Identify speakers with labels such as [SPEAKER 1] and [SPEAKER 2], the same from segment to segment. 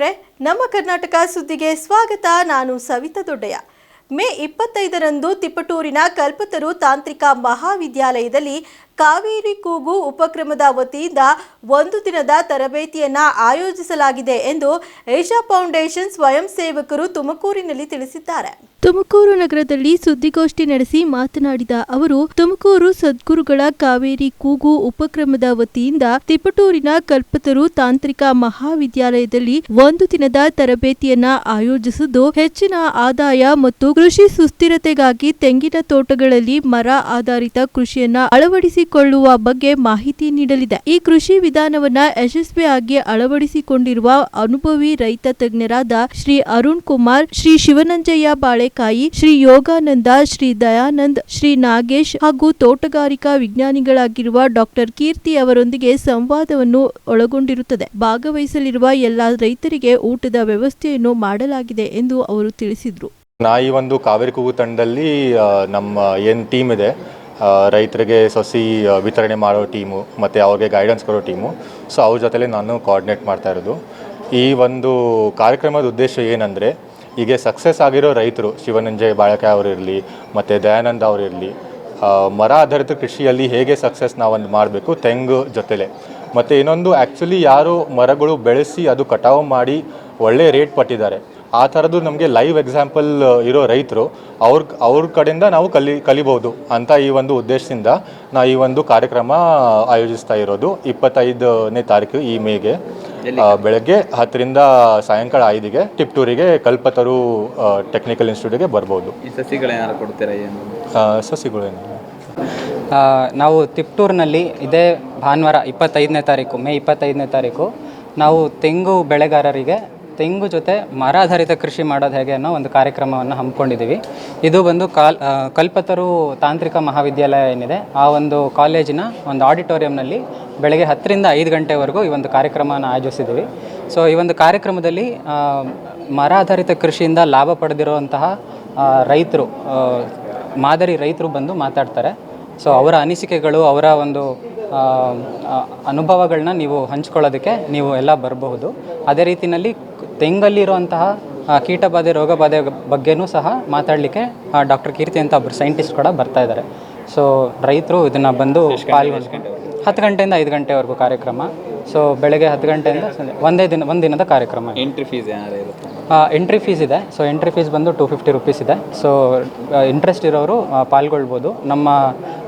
[SPEAKER 1] ವೀಕ್ಷಕರೇ ನಮ್ಮ ಕರ್ನಾಟಕ ಸುದ್ದಿಗೆ ಸ್ವಾಗತ. ನಾನು ಸವಿತಾ ದೊಡ್ಡಯ್ಯ. ಮೇ ಇಪ್ಪತ್ತೈದರಂದು ತಿಪಟೂರಿನ ಕಲ್ಪತರು ತಾಂತ್ರಿಕ ಮಹಾವಿದ್ಯಾಲಯದಲ್ಲಿ ಕಾವೇರಿ ಕೂಗು ಉಪಕ್ರಮದ ವತಿಯಿಂದ ಒಂದು ದಿನದ ತರಬೇತಿಯನ್ನು ಆಯೋಜಿಸಲಾಗಿದೆ ಎಂದು ಏಷ್ಯಾ ಫೌಂಡೇಶನ್ ಸ್ವಯಂ ಸೇವಕರು ತುಮಕೂರಿನಲ್ಲಿ ತಿಳಿಸಿದ್ದಾರೆ. ತುಮಕೂರು ನಗರದಲ್ಲಿ ಸುದ್ದಿಗೋಷ್ಠಿ ನಡೆಸಿ ಮಾತನಾಡಿದ ಅವರು, ತುಮಕೂರು ಸದ್ಗುರುಗಳ ಕಾವೇರಿ ಕೂಗು ಉಪಕ್ರಮದ ವತಿಯಿಂದ ತಿಪಟೂರಿನ ಕಲ್ಪತರು ತಾಂತ್ರಿಕ ಮಹಾವಿದ್ಯಾಲಯದಲ್ಲಿ ಒಂದು ದಿನದ ತರಬೇತಿಯನ್ನ ಆಯೋಜಿಸಿದ್ದು, ಹೆಚ್ಚಿನ ಆದಾಯ ಮತ್ತು ಕೃಷಿ ಸುಸ್ಥಿರತೆಗಾಗಿ ತೆಂಗಿನ ತೋಟಗಳಲ್ಲಿ ಮರ ಆಧಾರಿತ ಕೃಷಿಯನ್ನ ಅಳವಡಿಸಿಕೊಳ್ಳುವ ಬಗ್ಗೆ ಮಾಹಿತಿ ನೀಡಲಿದೆ. ಈ ಕೃಷಿ ವಿಧಾನವನ್ನ ಯಶಸ್ವಿಯಾಗಿ ಅಳವಡಿಸಿಕೊಂಡಿರುವ ಅನುಭವಿ ರೈತ ತಜ್ಞರಾದ ಶ್ರೀ ಅರುಣ್ ಕುಮಾರ್, ಶ್ರೀ ಶಿವನಂಜಯ್ಯ ಬಾಳೆಕಾಯಿ, ಶ್ರೀ ಯೋಗಾನಂದ, ಶ್ರೀ ದಯಾನಂದ್, ಶ್ರೀ ನಾಗೇಶ್ ಹಾಗೂ ತೋಟಗಾರಿಕಾ ವಿಜ್ಞಾನಿಗಳಾಗಿರುವ ಡಾಕ್ಟರ್ ಕೀರ್ತಿ ಅವರೊಂದಿಗೆ ಸಂವಾದವನ್ನು ಒಳಗೊಂಡಿರುತ್ತದೆ. ಭಾಗವಹಿಸಲಿರುವ ಎಲ್ಲ ರೈತರಿಗೆ ಊಟದ ವ್ಯವಸ್ಥೆಯನ್ನು ಮಾಡಲಾಗಿದೆ ಎಂದು ಅವರು ತಿಳಿಸಿದರು.
[SPEAKER 2] ನಾ ಈ ಒಂದು ಕಾವೇರಿ ಕೂಗು ತಂಡದಲ್ಲಿ ನಮ್ಮ ಏನು ಟೀಮ್ ಇದೆ ರೈತರಿಗೆ ಸಸಿ ವಿತರಣೆ ಮಾಡೋ ಟೀಮು, ಮತ್ತು ಅವ್ರಿಗೆ ಗೈಡೆನ್ಸ್ ಕೊಡೋ ಟೀಮು. ಸೊ ಅವ್ರ ಜೊತೆಲಿ ನಾನು ಕೋಆರ್ಡಿನೇಟ್ ಮಾಡ್ತಾ ಇರೋದು. ಈ ಒಂದು ಕಾರ್ಯಕ್ರಮದ ಉದ್ದೇಶ ಏನಂದರೆ, ಹೀಗೆ ಸಕ್ಸಸ್ ಆಗಿರೋ ರೈತರು ಶಿವನಂಜಯ್ ಬಾಳಕಾಯಿ ಅವರಿರಲಿ, ಮತ್ತು ದಯಾನಂದ ಅವರಿರಲಿ ಮರ ಆಧಾರಿತ ಕೃಷಿಯಲ್ಲಿ ಹೇಗೆ ಸಕ್ಸಸ್ ನಾವೊಂದು ಮಾಡಬೇಕು, ತೆಂಗು ಜೊತೆಲೆ. ಮತ್ತು ಇನ್ನೊಂದು ಆ್ಯಕ್ಚುಲಿ ಯಾರು ಮರಗಳು ಬೆಳೆಸಿ ಅದು ಕಟಾವು ಮಾಡಿ ಒಳ್ಳೆ ರೇಟ್ ಪಟ್ಟಿದ್ದಾರೆ ಆ ಥರದ್ದು ನಮಗೆ ಲೈವ್ ಎಕ್ಸಾಂಪಲ್ ಇರೋ ರೈತರು ಅವ್ರ ಅವ್ರ ಕಡೆಯಿಂದ ನಾವು ಕಲಿ ಕಲಿಬೋದು ಅಂತ ಈ ಒಂದು ಉದ್ದೇಶದಿಂದ ನಾ ಈ ಒಂದು ಕಾರ್ಯಕ್ರಮ ಆಯೋಜಿಸ್ತಾ ಇರೋದು ಇಪ್ಪತ್ತೈದನೇ ತಾರೀಕು ಈ ಮೇಗೆ. ಬೆಳಗ್ಗೆ ಹತ್ತರಿಂದ ಸಾಯಂಕಾಲ ಐದಿಗೆ ಟಿಪ್ಟೂರಿಗೆ ಕಲ್ಪತರು ಟೆಕ್ನಿಕಲ್ ಇನ್ಸ್ಟಿಟ್ಯೂಟಿಗೆ ಬರ್ಬೋದು.
[SPEAKER 3] ಈ ಸಸಿಗಳೇನಾರು ಕೊಡ್ತೀರಾ ಏನು?
[SPEAKER 2] ಆ, ಸಸಿಗಳು ಏನು
[SPEAKER 4] ನಾವು ತಿಪ್ಟೂರಿನಲ್ಲಿ ಇದೇ ಭಾನುವಾರ ಇಪ್ಪತ್ತೈದನೇ ತಾರೀಕು ಮೇ ಇಪ್ಪತ್ತೈದನೇ ತಾರೀಕು ನಾವು ತೆಂಗು ಬೆಳೆಗಾರರಿಗೆ ತೆಂಗು ಜೊತೆ ಮರ ಆಧಾರಿತ ಕೃಷಿ ಮಾಡೋದು ಹೇಗೆ ಅನ್ನೋ ಒಂದು ಕಾರ್ಯಕ್ರಮವನ್ನು ಹಮ್ಮಿಕೊಂಡಿದ್ದೀವಿ. ಇದು ಬಂದು ಕಾಲ್ ಕಲ್ಪತರು ತಾಂತ್ರಿಕ ಮಹಾವಿದ್ಯಾಲಯ ಏನಿದೆ, ಆ ಒಂದು ಕಾಲೇಜಿನ ಒಂದು ಆಡಿಟೋರಿಯಂನಲ್ಲಿ ಬೆಳಗ್ಗೆ ಹತ್ತರಿಂದ ಐದು ಗಂಟೆವರೆಗೂ ಈ ಒಂದು ಕಾರ್ಯಕ್ರಮವನ್ನು ಆಯೋಜಿಸಿದ್ದೀವಿ. ಸೊ, ಈ ಒಂದು ಕಾರ್ಯಕ್ರಮದಲ್ಲಿ ಮರ ಆಧಾರಿತ ಕೃಷಿಯಿಂದ ಲಾಭ ಪಡೆದಿರುವಂತಹ ರೈತರು ಮಾದರಿ ರೈತರು ಬಂದು ಮಾತಾಡ್ತಾರೆ. ಸೊ, ಅವರ ಅನಿಸಿಕೆಗಳು, ಅವರ ಒಂದು ಅನುಭವಗಳನ್ನ ನೀವು ಹಂಚ್ಕೊಳ್ಳೋದಕ್ಕೆ ನೀವು ಎಲ್ಲ ಬರಬಹುದು. ಅದೇ ರೀತಿಯಲ್ಲಿ ತೆಂಗಲ್ಲಿರುವಂತಹ ಬಾಧೆ ಕೀಟಬಾಧೆ ರೋಗಬಾಧೆ ಬಗ್ಗೆನೂ ಸಹ ಮಾತಾಡಲಿಕ್ಕೆ ಡಾಕ್ಟರ್ ಕೀರ್ತಿ ಅಂತ ಒಬ್ಬರು ಸೈಂಟಿಸ್ಟ್ ಕೂಡ ಬರ್ತಾ ಇದ್ದಾರೆ ಸೊ ರೈತರು ಇದನ್ನು ಬಂದು ಪಾಲ್ಗೊಂಡು ಹತ್ತು ಗಂಟೆಯಿಂದ ಐದು ಗಂಟೆವರೆಗೂ ಕಾರ್ಯಕ್ರಮ. ಸೊ ಬೆಳಗ್ಗೆ ಹತ್ತು ಗಂಟೆಯಿಂದ ಒಂದೇ ದಿನ ಒಂದು ದಿನದ ಕಾರ್ಯಕ್ರಮ.
[SPEAKER 3] ಎಂಟ್ರಿ ಫೀಸ್
[SPEAKER 4] ಎಂಟ್ರಿ ಫೀಸ್ ಇದೆ. ಸೊ ಎಂಟ್ರಿ ಫೀಸ್ ಬಂದು ಟೂ ಫಿಫ್ಟಿ ರುಪೀಸ್ ಇದೆ. ಸೊ ಇಂಟ್ರೆಸ್ಟ್ ಇರೋರು ಪಾಲ್ಗೊಳ್ಬೋದು. ನಮ್ಮ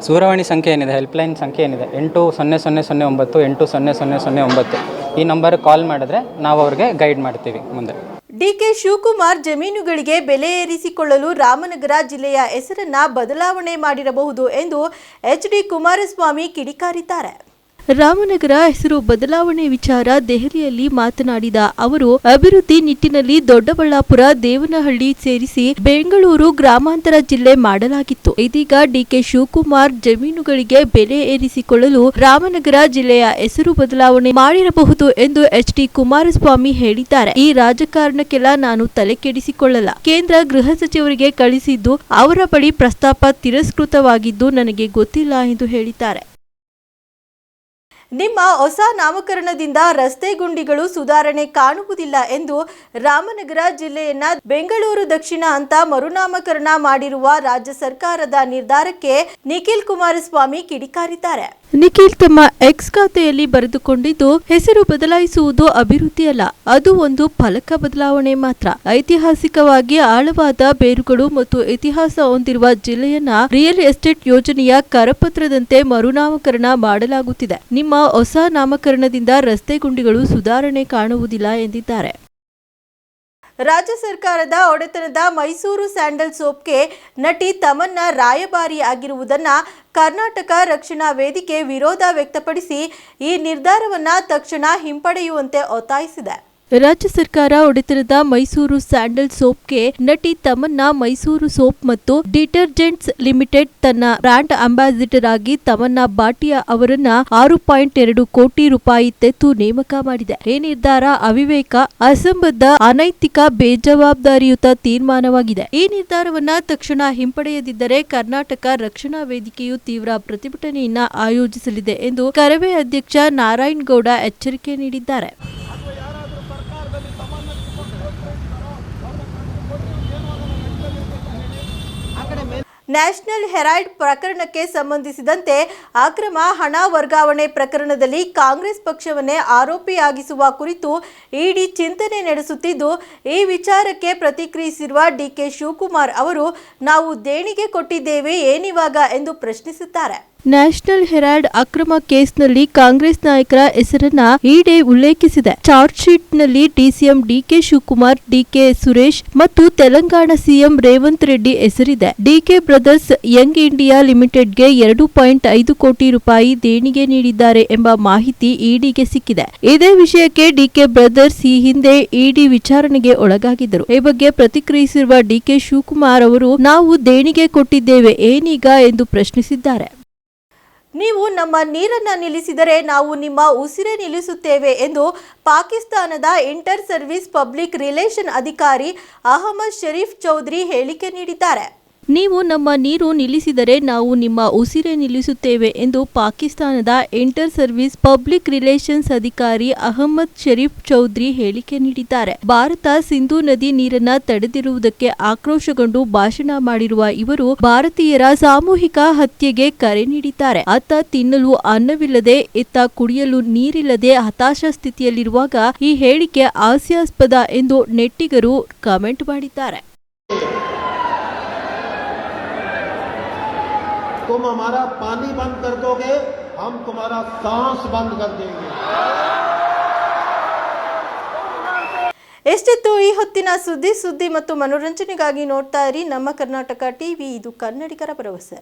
[SPEAKER 4] ದೂರವಾಣಿ ಸಂಖ್ಯೆ ಏನಿದೆ ಹೆಲ್ಪ್ಲೈನ್ ಸಂಖ್ಯೆ ಏನಿದೆ ಎಂಟು ಸೊನ್ನೆ ಸೊನ್ನೆ ಸೊನ್ನೆ ಒಂಬತ್ತು ಎಂಟು ಸೊನ್ನೆ ಸೊನ್ನೆ ಸೊನ್ನೆ ಒಂಬತ್ತು. ಈ ನಂಬರ್ ಕಾಲ್ ಮಾಡಿದ್ರೆ ನಾವು ಅವ್ರಿಗೆ ಗೈಡ್ ಮಾಡ್ತೀವಿ ಮುಂದೆ.
[SPEAKER 1] ಡಿಕೆ ಶಿವಕುಮಾರ್ ಜಮೀನುಗಳಿಗೆ ಬೆಲೆ ಏರಿಸಿಕೊಳ್ಳಲು ರಾಮನಗರ ಜಿಲ್ಲೆಯ ಹೆಸರನ್ನ ಬದಲಾವಣೆ ಮಾಡಿರಬಹುದು ಎಂದು ಎಚ್ ಡಿ ಕುಮಾರಸ್ವಾಮಿ ಕಿಡಿಕಾರಿದ್ದಾರೆ. ರಾಮನಗರ ಹೆಸರು ಬದಲಾವಣೆ ವಿಚಾರ ದೆಹಲಿಯಲ್ಲಿ ಮಾತನಾಡಿದ ಅವರು, ಅಭಿವೃದ್ಧಿ ನಿಟ್ಟಿನಲ್ಲಿ ದೊಡ್ಡಬಳ್ಳಾಪುರ, ದೇವನಹಳ್ಳಿ ಸೇರಿಸಿ ಬೆಂಗಳೂರು ಗ್ರಾಮಾಂತರ ಜಿಲ್ಲೆ ಮಾಡಲಾಗಿತ್ತು. ಇದೀಗ ಡಿಕೆ ಶಿವಕುಮಾರ್ ಜಮೀನುಗಳಿಗೆ ಬೆಲೆ ಏರಿಸಿಕೊಳ್ಳಲು ರಾಮನಗರ ಜಿಲ್ಲೆಯ ಹೆಸರು ಬದಲಾವಣೆ ಮಾಡಿರಬಹುದು ಎಂದು ಎಚ್ ಡಿ ಕುಮಾರಸ್ವಾಮಿ ಹೇಳಿದ್ದಾರೆ. ಈ ರಾಜಕಾರಣಕ್ಕೆಲ್ಲ ನಾನು ತಲೆ ಕೆಡಿಸಿಕೊಳ್ಳಲ್ಲ ಕೇಂದ್ರ ಗೃಹ ಸಚಿವರಿಗೆ ಕಳಿಸಿದ್ದು ಅವರ ಬಳಿ ಪ್ರಸ್ತಾಪ ತಿರಸ್ಕೃತವಾಗಿದ್ದು ನನಗೆ ಗೊತ್ತಿಲ್ಲ ಎಂದು ಹೇಳಿದ್ದಾರೆ. ನಿಮ್ಮ ಹೊಸ ನಾಮಕರಣದಿಂದ ರಸ್ತೆ ಗುಂಡಿಗಳು ಸುಧಾರಣೆ ಕಾಣುವುದಿಲ್ಲ ಎಂದು ರಾಮನಗರ ಜಿಲ್ಲೆಯನ್ನ ಬೆಂಗಳೂರು ದಕ್ಷಿಣ ಅಂತ ಮರುನಾಮಕರಣ ಮಾಡಿರುವ ರಾಜ್ಯ ಸರ್ಕಾರದ ನಿರ್ಧಾರಕ್ಕೆ ನಿಖಿಲ್ ಕುಮಾರಸ್ವಾಮಿ ಕಿಡಿಕಾರಿದ್ದಾರೆ. ನಿಖಿಲ್ ತಮ್ಮ ಎಕ್ಸ್ ಖಾತೆಯಲ್ಲಿ ಬರೆದುಕೊಂಡಿದ್ದು, ಹೆಸರು ಬದಲಾಯಿಸುವುದು ಅಭಿವೃದ್ಧಿಯಲ್ಲ ಅದು ಒಂದು ಫಲಕ ಬದಲಾವಣೆ ಮಾತ್ರ. ಐತಿಹಾಸಿಕವಾಗಿ ಆಳವಾದ ಬೇರುಗಳು ಮತ್ತು ಇತಿಹಾಸ ಹೊಂದಿರುವ ಜಿಲ್ಲೆಯನ್ನ ರಿಯಲ್ ಎಸ್ಟೇಟ್ ಯೋಜನೆಯ ಕರಪತ್ರದಂತೆ ಮರುನಾಮಕರಣ ಮಾಡಲಾಗುತ್ತಿದೆ. ನಿಮ್ಮ ಹೊಸ ನಾಮಕರಣದಿಂದ ರಸ್ತೆ ಗುಂಡಿಗಳು ಸುಧಾರಣೆ ಕಾಣುವುದಿಲ್ಲ ಎಂದಿದ್ದಾರೆ. ರಾಜ್ಯ ಸರ್ಕಾರದ ಒಡೆತನದ ಮೈಸೂರು ಸ್ಯಾಂಡಲ್ ಸೋಪ್ಗೆ ನಟಿ ತಮನ್ನ ರಾಯಭಾರಿ ಆಗಿರುವುದನ್ನ ಕರ್ನಾಟಕ ರಕ್ಷಣಾ ವೇದಿಕೆ ವಿರೋಧ ವ್ಯಕ್ತಪಡಿಸಿ ಈ ನಿರ್ಧಾರವನ್ನು ತಕ್ಷಣ ಹಿಂಪಡೆಯುವಂತೆ ಒತ್ತಾಯಿಸಿದೆ. ರಾಜ್ಯ ಸರ್ಕಾರ ಒಡೆತನದ ಮೈಸೂರು ಸ್ಯಾಂಡಲ್ ಸೋಪ್ಗೆ ನಟಿ ತಮನ್ನ ಮೈಸೂರು ಸೋಪ್ ಮತ್ತು ಡಿಟರ್ಜೆಂಟ್ಸ್ ಲಿಮಿಟೆಡ್ ತನ್ನ ಬ್ರಾಂಡ್ ಅಂಬಾಸಿಡರ್ ಆಗಿ ತಮನ್ನ ಬಾಟಿಯಾ ಅವರನ್ನ ಆರು ಪಾಯಿಂಟ್ ಎರಡು ಕೋಟಿ ರೂಪಾಯಿ ತೆತ್ತು ನೇಮಕ ಮಾಡಿದೆ ಈ ನಿರ್ಧಾರ ಅವಿವೇಕ, ಅಸಂಬದ್ಧ, ಅನೈತಿಕ, ಬೇಜವಾಬ್ದಾರಿಯುತ ತೀರ್ಮಾನವಾಗಿದೆ. ಈ ನಿರ್ಧಾರವನ್ನ ತಕ್ಷಣ ಹಿಂಪಡೆಯದಿದ್ದರೆ ಕರ್ನಾಟಕ ರಕ್ಷಣಾ ವೇದಿಕೆಯು ತೀವ್ರ ಪ್ರತಿಭಟನೆಯನ್ನ ಆಯೋಜಿಸಲಿದೆ ಎಂದು ಕರವೇ ಅಧ್ಯಕ್ಷ ನಾರಾಯಣ್ ಗೌಡ ಎಚ್ಚರಿಕೆ ನೀಡಿದ್ದಾರೆ. ನ್ಯಾಷನಲ್ ಹೆರಾಲ್ಡ್ ಪ್ರಕರಣಕ್ಕೆ ಸಂಬಂಧಿಸಿದಂತೆ ಅಕ್ರಮ ಹಣ ವರ್ಗಾವಣೆ ಪ್ರಕರಣದಲ್ಲಿ ಕಾಂಗ್ರೆಸ್ ಪಕ್ಷವನ್ನೇ ಆರೋಪಿಯಾಗಿಸುವ ಕುರಿತು ಇಡಿ ಚಿಂತನೆ ನಡೆಸುತ್ತಿದ್ದು, ಈ ವಿಚಾರಕ್ಕೆ ಪ್ರತಿಕ್ರಿಯಿಸಿರುವ ಡಿಕೆ ಶಿವಕುಮಾರ್ ಅವರು, ನಾವು ದೇಣಿಗೆ ಕೊಟ್ಟಿದ್ದೇವೆ ಏನಿವಾಗ? ಎಂದು ಪ್ರಶ್ನಿಸಿದ್ದಾರೆ ನ್ಯಾಷನಲ್ ಹೆರಾಲ್ಡ್ ಅಕ್ರಮ ಕೇಸ್ನಲ್ಲಿ ಕಾಂಗ್ರೆಸ್ ನಾಯಕರ ಹೆಸರನ್ನ ಇಡಿ ಉಲ್ಲೇಖಿಸಿದೆ. ಚಾರ್ಜ್ ಶೀಟ್ನಲ್ಲಿ DCM DK Shivakumar, DK Suresh ಮತ್ತು ತೆಲಂಗಾಣ ಸಿಎಂ ರೇವಂತ್ ರೆಡ್ಡಿ ಹೆಸರಿದೆ. ಡಿಕೆ ಬ್ರದರ್ಸ್ ಯಂಗ್ ಇಂಡಿಯಾ ಲಿಮಿಟೆಡ್ಗೆ ಎರಡು ಪಾಯಿಂಟ್ ಐದು ಕೋಟಿ ರೂಪಾಯಿ ದೇಣಿಗೆ ನೀಡಿದ್ದಾರೆ ಎಂಬ ಮಾಹಿತಿ ಇಡಿಗೆ ಸಿಕ್ಕಿದೆ. ಇದೇ ವಿಷಯಕ್ಕೆ ಡಿಕೆ ಬ್ರದರ್ಸ್ ಈ ಹಿಂದೆ ಇಡಿ ವಿಚಾರಣೆಗೆ ಒಳಗಾಗಿದ್ದರು. ಈ ಬಗ್ಗೆ ಪ್ರತಿಕ್ರಿಯಿಸಿರುವ ಡಿಕೆ ಶಿವಕುಮಾರ್ ಅವರು, ನಾವು ದೇಣಿಗೆ ಕೊಟ್ಟಿದ್ದೇವೆ, ಏನೀಗ? ಎಂದು ಪ್ರಶ್ನಿಸಿದ್ದಾರೆ. ನೀವು ನಮ್ಮ ನೀರನ್ನು ನಿಲ್ಲಿಸಿದರೆ ನಾವು ನಿಮ್ಮ ಉಸಿರೇ ನಿಲ್ಲಿಸುತ್ತೇವೆ ಎಂದು ಪಾಕಿಸ್ತಾನದ ಇಂಟರ್ ಸರ್ವಿಸ್ ಪಬ್ಲಿಕ್ ರಿಲೇಷನ್ ಅಧಿಕಾರಿ ಅಹಮದ್ ಶರೀಫ್ ಚೌಧರಿ ಹೇಳಿಕೆ ನೀಡಿದ್ದಾರೆ. ನೀವು ನಮ್ಮ ನೀರು ನಿಲ್ಲಿಸಿದರೆ ನಾವು ನಿಮ್ಮ ಉಸಿರೇ ನಿಲ್ಲಿಸುತ್ತೇವೆ ಎಂದು ಪಾಕಿಸ್ತಾನದ ಇಂಟರ್ ಸರ್ವಿಸ್ ಪಬ್ಲಿಕ್ ರಿಲೇಷನ್ಸ್ ಅಧಿಕಾರಿ ಅಹಮದ್ ಶರೀಫ್ ಚೌಧರಿ ಹೇಳಿಕೆ ನೀಡಿದ್ದಾರೆ. ಭಾರತ ಸಿಂಧೂ ನದಿ ನೀರನ್ನ ತಡೆದಿರುವುದಕ್ಕೆ ಆಕ್ರೋಶಗೊಂಡು ಭಾಷಣ ಮಾಡಿರುವ ಇವರು ಭಾರತೀಯರ ಸಾಮೂಹಿಕ ಹತ್ಯೆಗೆ ಕರೆ ನೀಡಿದ್ದಾರೆ. ಅತ್ತ ತಿನ್ನಲು ಅನ್ನವಿಲ್ಲದೆ ಇತ್ತ ಕುಡಿಯಲು ನೀರಿಲ್ಲದೆ ಹತಾಶ ಸ್ಥಿತಿಯಲ್ಲಿರುವಾಗ ಈ ಹೇಳಿಕೆ ಹಾಸ್ಯಾಸ್ಪದ ಎಂದು ನೆಟ್ಟಿಗರು ಕಮೆಂಟ್ ಮಾಡಿದ್ದಾರೆ.
[SPEAKER 5] तुम हमारा पानी बंद कर दोगे हम तुम्हारा सांस बंद कर देंगे
[SPEAKER 1] ಎಷ್ಟಿತ್ತು ಈ ಹೊತ್ತಿನ ಸುದ್ದಿ ಸುದ್ದಿ ಮತ್ತು ಮನೋರಂಜನೆಗಾಗಿ ನೋಡ್ತಾ ಇರಿ ನಮ್ಮ ಕರ್ನಾಟಕ ಟಿವಿ ಇದು ಕನ್ನಡಿಗರ ಭರವಸೆ